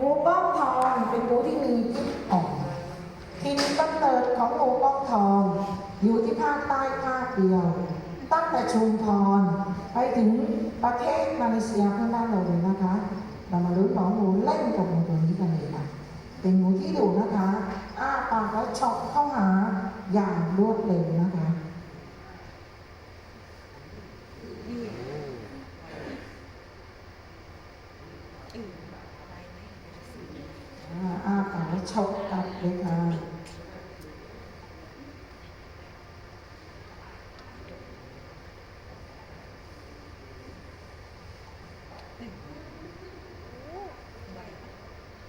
งูป้องทองเป็นงูที่มีพิษอ่อนถิ่นกำเนิดของงูป้องทอง อยู่ที่ภาคใต้ภาคเดียว ตั้งแต่ชุมพรไปถึงประเทศมาเลเซียเพื่อนบ้านเราเลยนะคะ เรามาลุ้นหมองูเล่นกับงูตัวนี้กันเลยค่ะเป็นงูที่ดุนะคะ อ้าปากแล้วฉกเข้าหาอย่างรวดเร็วนะคะอ่า อ้าปากลับเลยค่ะ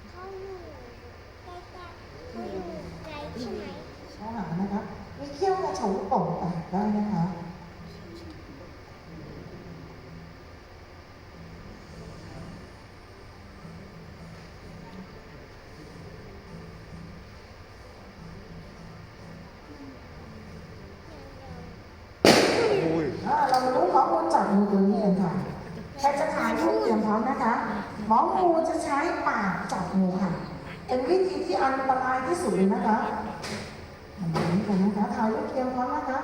เขาอยู่ใกล้ๆเขาอยู่ไกลใช่ไหมเข้านะคะมีเขี้ยวกระโฉกป่องแตกได้นะคะ อุ้ย อ่าเรามารู้ข้อมูลจากงูตัวนี้กันค่ะใครจะถ่ายรูปเตรียมพร้อมนะคะ หมองูจะใช้ปากจับงูค่ะ เป็นวิธีที่อันตรายที่สุดเลยนะคะมาดูนี้กันนะคะถ่ายรูปเตรียมพร้อมนะคะ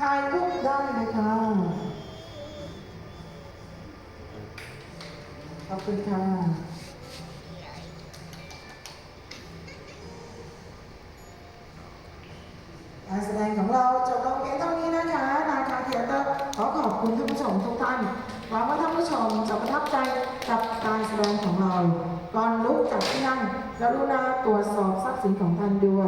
ถ่ายรูปได้เลยค่ะขอบคุณค่ะการแสดงของเราจบลงเพียงเท่า นี้นะคะนาคาเทเตอร์ขอขอบคุณท่านผู้ชมทุกท่านหวังว่าท่านผู้ชมจะประทับใจกับการแสดงของเราก่อนลุกจากที่นั่งกรุณาตรวจสอบทรัพย์สินของท่านด้วย